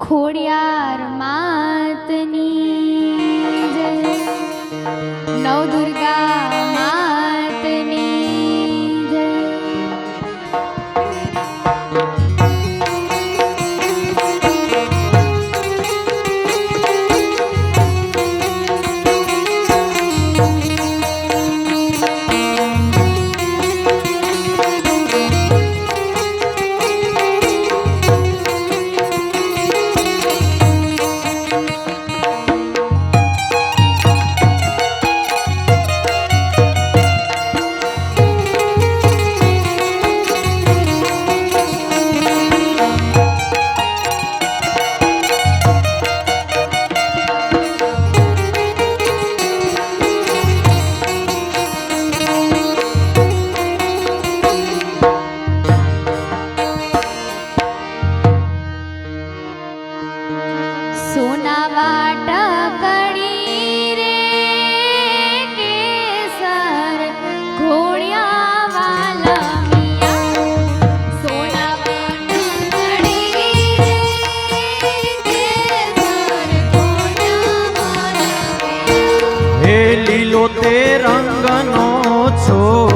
ખોડિયાર માતની જય. નવદુર્ગા લીલો તે રંગનો છો.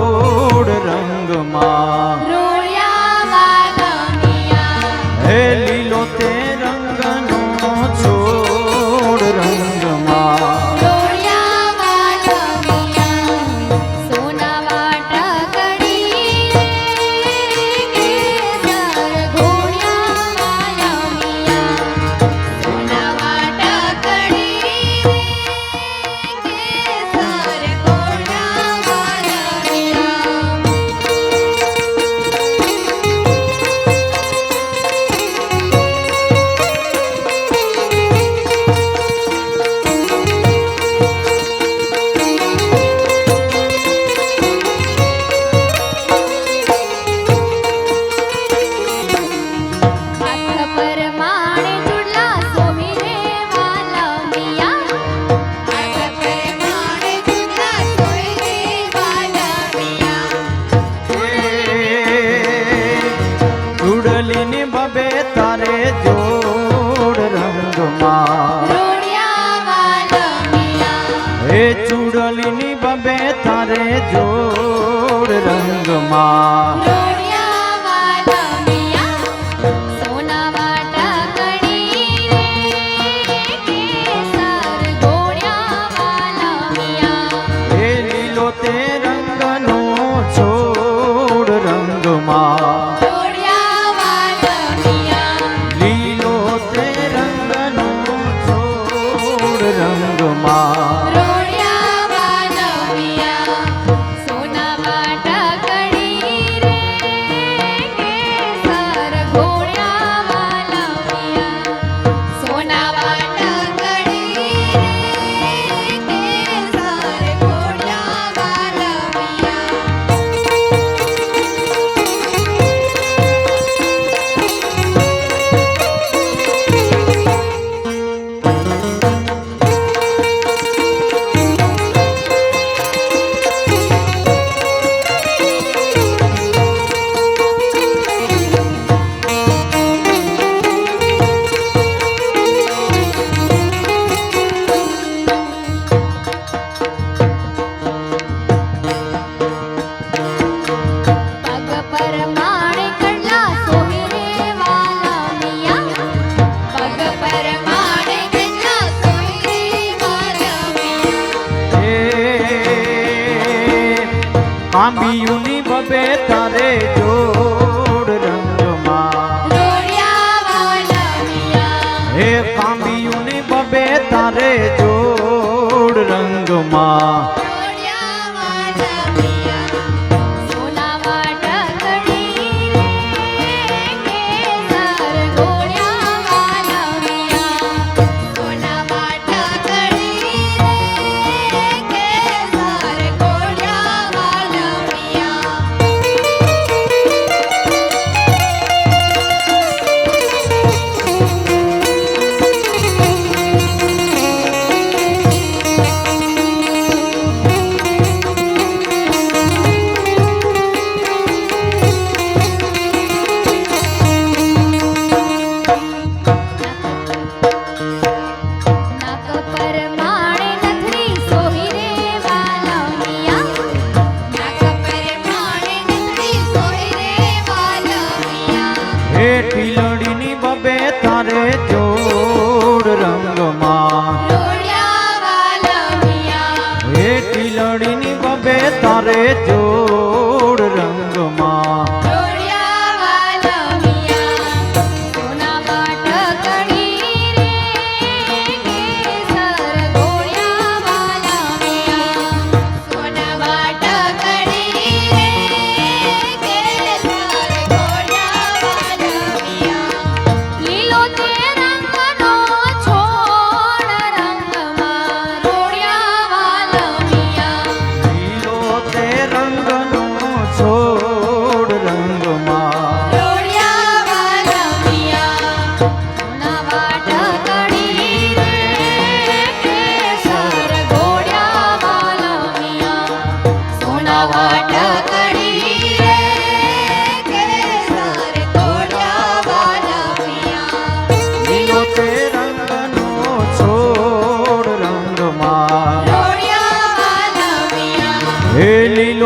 રે જોડ રંગમાં. તાંબિયુની બબે તારે જોડ રંગમાં. હે તાંબિયુની બબે તારે જોડ રંગમાં. ટીલડીની બબે તારે જોડ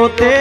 લીલો